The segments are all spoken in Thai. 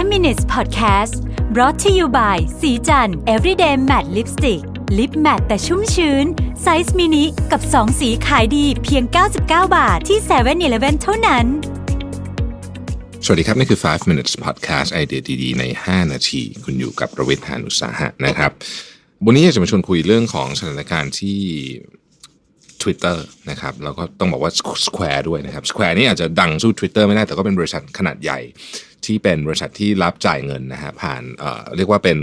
5 minutes podcast brought to you by สีจัน everyday matte lipstick lip matte แต่ชุ่มชื้น ไซส์มินิกับ 2 สีขายดีเพียง 99 บาทที่7 e เ e ่ e อเท่านั้น สวัสดีครับ นี่คือ 5 minutes podcast ไอเดียดีๆ ใน 5 นาที คุณอยู่กับประวิทยานุสาหะนะครับ วันนี้อยากจะมาชวนคุยเรื่องของสถานการณ์ที่ Twitter นะครับแล้วก็ต้องบอกว่า Square ด้วยนะครับ Square นี่อาจจะดังสู้ Twitter ไม่ได้แต่ก็เป็นบริษัทขนาดใหญ่ ที่เป็นบริษัทที่รับจ่ายเงินนะฮะผ่านเอ่อเรียกว่าเป็น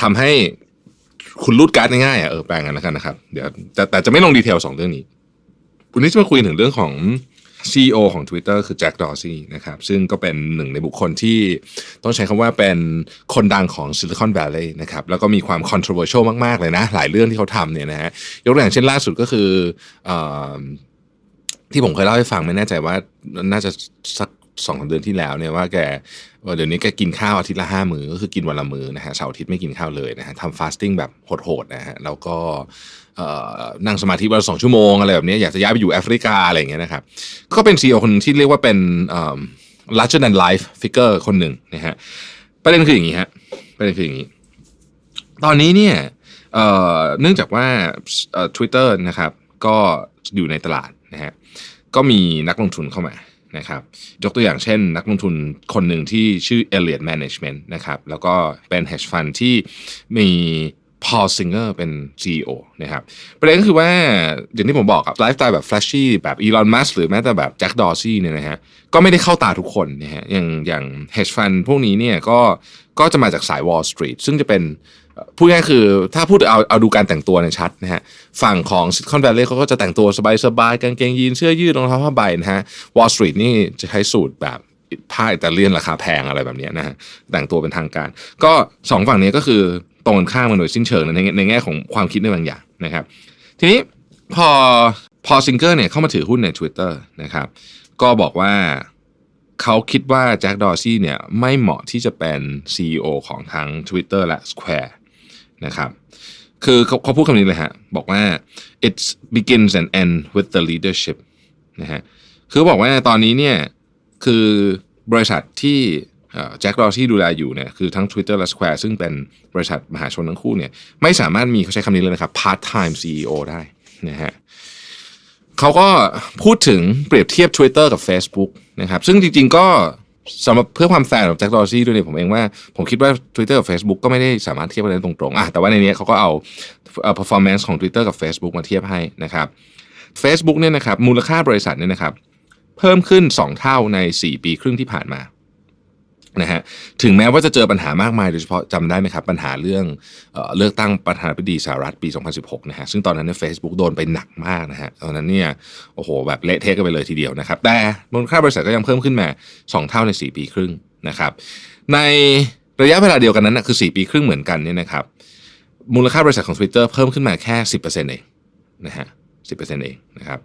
ทำให้คุณรูดการ์ดง่ายๆอะเออแปลงกันแล้วกันนะครับเดี๋ยวแต่แต่จะไม่ลงดีเทลสองเรื่องนี้วันนี้จะมาคุยถึงเรื่องของ CEO ของ Twitter คือแจ็คดอร์ซี่นะครับซึ่งก็เป็นหนึ่งในบุคคลที่ต้องใช้คำว่าเป็นคนดังของ Silicon Valley นะครับแล้วก็มีความ controversial มาก ๆ เลยนะ หลายเรื่องที่เขาทำเนี่ยนะฮะยกตัวอย่างเช่นล่าสุดก็คืออที่ผมเคยเล่าให้ฟังไม่แน่ใจว่าน่าจะสัก สองสาเดือนที่แล้วเนี่ยว่าแกเดี๋ยวนี้แกกินข้าวอาทิตย์ละห้ามือก็คือกินวันละมื้อนะฮะเสาร์อาทิตย์ไม่กินข้าวเลยนะฮะทำฟาสติ้งแบบโหดๆนะฮะแล้วก็นั่งสมาธิวันละสองชั่วโมงอะไรแบบนี้อยากจะย้ายไปอยู่แอฟริกาอะไรอย่างเงี้ยนะครับก็เป็นซีอคนที่เรียกว่าเป็นเอ่อ larger than life figure คนหนึ่งนะฮะประเด็นคืออย่างนี้ฮะประเด็นคืออย่างนี้ ตอนนี้เนี่ยเนื่องจากว่าเอ่อ Twitter นะครับก็อยู่ในตลาดนะฮะก็มีนักลงทุนเข้ามา นะครับยกตัวอย่างเช่น นักลงทุนคนหนึ่งที่ชื่อ Elliott Management นะครับแล้วก็เป็น hedge fund ที่มี Paul Singer เป็น CEO นะครับประเด็นก็คือว่าอย่างที่ผมบอกครับไลฟ์สไตล์แบบ flashy แบบ Elon Musk หรือแม้แต่แบบ Jack Dorsey เนี่ยนะฮะก็ไม่ได้เข้าตาทุกคนนะฮะอย่างอย่าง hedge fund พวกนี้เนี่ยก็ก็จะมาจากสาย Wall Street ซึ่งจะเป็น พูดง่ายคือถ้าพูดเอาเอาดูการแต่งตัวเนี่ยชัดนะฮะฝั่งของ Silicon Valley เขาก็จะแต่งตัวสบายๆกางเกงยีนเสื้อยืดรองเท้าผ้าใบนะฮะ Wall Street นี่จะใช้สูตรแบบผ้าอิตาเลียนราคาแพงอะไรแบบนี้นะฮะแต่งตัวเป็นทางการ ก็สองฝั่งนี้ก็คือตรงกันข้ามกันโดยสิ้นเชิงในในแง่ของความคิดในบางอย่างนะครับ ทีนี้พอพอซิงเกอร์เนี่ยเข้ามาถือหุ้นใน Twitter นะครับ ก็บอกว่าเขาคิดว่าแจ็คดอร์ซี่เนี่ยไม่เหมาะที่จะเป็น CEO ของทั้ง Twitter และ Square นะครับ คือเขาเขาพูดคำนี้เลยฮะ บอกว่า it begins and ends with the leadership นะฮะ คือบอกว่าตอนนี้เนี่ย คือบริษัทที่แจ็คดอร์ซี่ดูแลอยู่เนี่ยคือทั้ง Twitter และ Square ซึ่งเป็นบริษัทมหาชนทั้งคู่เนี่ยไม่สามารถมีเขาใช้คำนี้เลยนะครับ part time CEO ได้นะฮะเขาก็พูดถึงเปรียบเทียบ Twitter กับ Facebook นะครับซึ่งจริงๆก็ สำหรับเพื่อความแฟร์ของแจ็คดอร์ซี่ด้วยเนี่ยผมเองว่า ผมคิดว่า Twitter กับ Facebook ก็ไม่ได้สามารถเทียบกันได้ตรงๆอะแต่ว่าในนี้เขาก็เอาเอ่อ performance ของ Twitter กับ Facebook มาเทียบให้นะครับ Facebook เนี่ยนะครับมูลค่าบริษัทเนี่ยนะครับ เพิ่มขึ้น 2 เท่าใน 4 ปีครึ่งที่ผ่านมา นะฮะถึงแม้ว่าจะเจอปัญหามากมายโดยเฉพาะจำได้ไหมครับ ปัญหาเรื่องเออเลือกตั้งประธานาธิบดีสหรัฐปี 2016 นะฮะซึ่งตอนนั้นเนี่ย Facebook โดนไปหนักมากนะฮะตอนนั้นเนี่ยโอ้โหแบบเละเทะกันไปเลยทีเดียวนะครับ แต่มูลค่าบริษัทก็ยังเพิ่มขึ้นมา 2 เท่าใน 4 ปีครึ่งนะครับในระยะเวลาเดียวกันนั้นนะคือ 4 ปีครึ่งเหมือนกันเนี่ยนะครับมูลค่าบริษัทของ Twitter เพิ่มขึ้นมาแค่ 10%เองนะฮะ10%เองนะครับ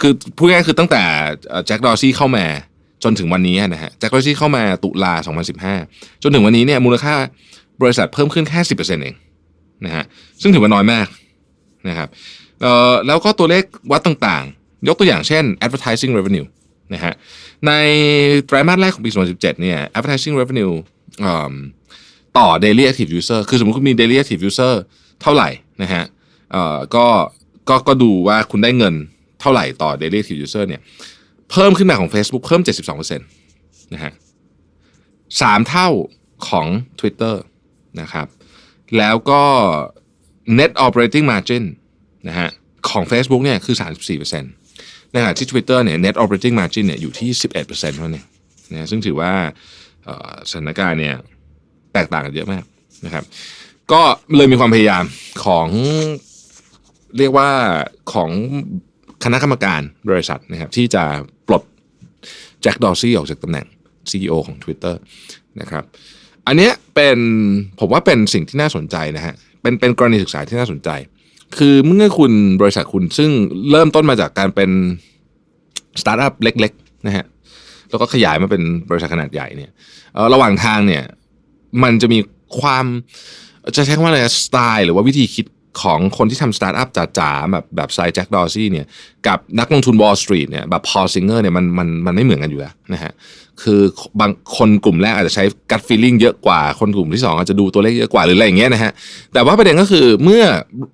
คือพูดง่ายคือตั้งแต่แจ็คดอร์ซี่เข้ามา จนถึงวันนี้นะฮะแจ็คดอร์ซี่เข้ามาตุลา 2015 จนถึงวันนี้เนี่ยมูลค่าบริษัทเพิ่มขึ้นแค่ 10%เองนะฮะซึ่งถือว่าน้อยมากนะครับแล้วก็ตัวเลขวัดต่างๆ ยกตัวอย่างเช่น advertising revenue นะฮะในไตรมาสแรกของปี 2017 เนี่ย advertising revenue ต่อ daily active user คือสมมติคุณมี daily active user เท่าไหร่นะฮะก็ก็ก็ดูว่าคุณได้เงินเท่าไหร่ต่อ daily active user เนี่ย เพิ่มขึ้นมาของ Facebook เพิ่ม 72%นะฮะสามเท่าของ Twitter นะครับ แล้วก็ net operating margin นะฮะของ Facebook เนี่ยคือ 34%ในขณะที่ Twitter เนี่ย net operating margin เนี่ยอยู่ที่ 11%เท่านั้นเองนะซึ่งถือว่าสถานการณ์เนี่ยแตกต่างกันเยอะมากนะครับ ก็เลยมีความพยายามของเรียกว่าของ คณะกรรมการบริษัทนะครับที่จะปลดแจ็คดอร์ซี่ออกจากตำแหน่ง CEO ของ Twitter นะครับอันเนี้ยเป็นผมว่าเป็นสิ่งที่น่าสนใจนะฮะเป็นเป็นกรณีศึกษาที่น่าสนใจ คือเมื่อคุณบริษัทคุณซึ่งเริ่มต้นมาจากการเป็นสตาร์ทอัพเล็กๆนะฮะแล้วก็ขยายมาเป็นบริษัทขนาดใหญ่เนี่ยระหว่างทางเนี่ยมันจะมีความจะใช้คำว่าอะไรสไตล์หรือว่าวิธีคิด ของคนที่ทำสตาร์ทอัพจ๋าๆแบบแบบไซแจ็คดอร์ซี่เนี่ยกับนักลงทุนวอลสตรีทเนี่ยแบบพอซิงเกอร์เนี่ยมันมันมันไม่เหมือนกันอยู่แล้วนะฮะคือบางคนกลุ่มแรกอาจจะใช้กัดฟีลลิ่งเยอะกว่าคนกลุ่มที่สองอาจจะดูตัวเลขเยอะกว่าหรืออะไรอย่างเงี้ยนะฮะแต่ว่าประเด็นก็คือเมื่อ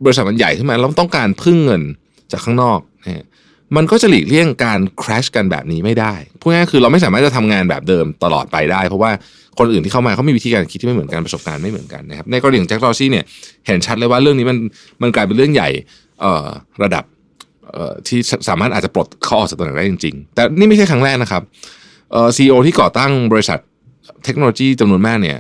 บริษัทมันใหญ่ขึ้นมาแล้วต้องการพึ่งเงินจากข้างนอกนะฮะ มันก็จะหลีกเลี่ยงการ crash กันแบบนี้ไม่ได้พูดง่ายๆคือเราไม่สามารถจะทำงานแบบเดิมตลอดไปได้ เพราะว่าคนอื่นที่เข้ามาเขามีวิธีการคิดที่ไม่เหมือนกันประสบการณ์ไม่เหมือนกันนะครับในกรณีของแจ็คดอร์ซี่เนี่ยเห็นชัดเลยว่าเรื่องนี้มันมันกลายเป็นเรื่องใหญ่เออระดับเออที่สามารถอาจจะปลดเขาออกจากตำแหน่งได้จริงๆ แต่นี่ไม่ใช่ครั้งแรกนะครับเออซีอที่ก่อตั้งบริษัทเทคโนโลยีจำนวนมากเนี่ย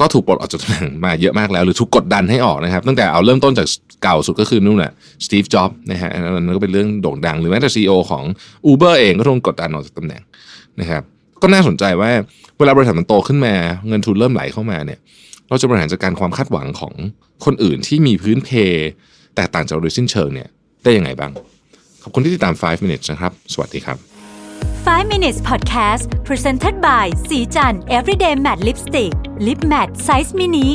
ก็ถูกปลดออกจากตำแหน่งมาเยอะมากแล้ว หรือถูกกดดันให้ออกนะครับ ตั้งแต่เอาเริ่มต้นจาก เก่าสุดก็คือนู่นแหละสตีฟจ็อบนะฮะอันนั้นก็เป็นเรื่องโด่งดัง หรือแม้แต่ซีอของ Uber เองก็โดนกดดันออกจากตำแหน่งนะครับก็น่าสนใจว่าเวลาบริษัทมันโตขึ้นมา เงินทุนเริ่มไหลเข้ามาเนี่ยเราจะบริหารจัดการความคาดหวังของคนอื่นที่มีพื้นเพ แตกต่างจากโดยสิ้นเชิงเนี่ยได้ยังไงบ้าง ขอบคุณที่ติดตาม 5 minutes นะครับ สวัสดีครับ 5 minutes podcast presented by สีจัน everyday matte lipstick lip matte size mini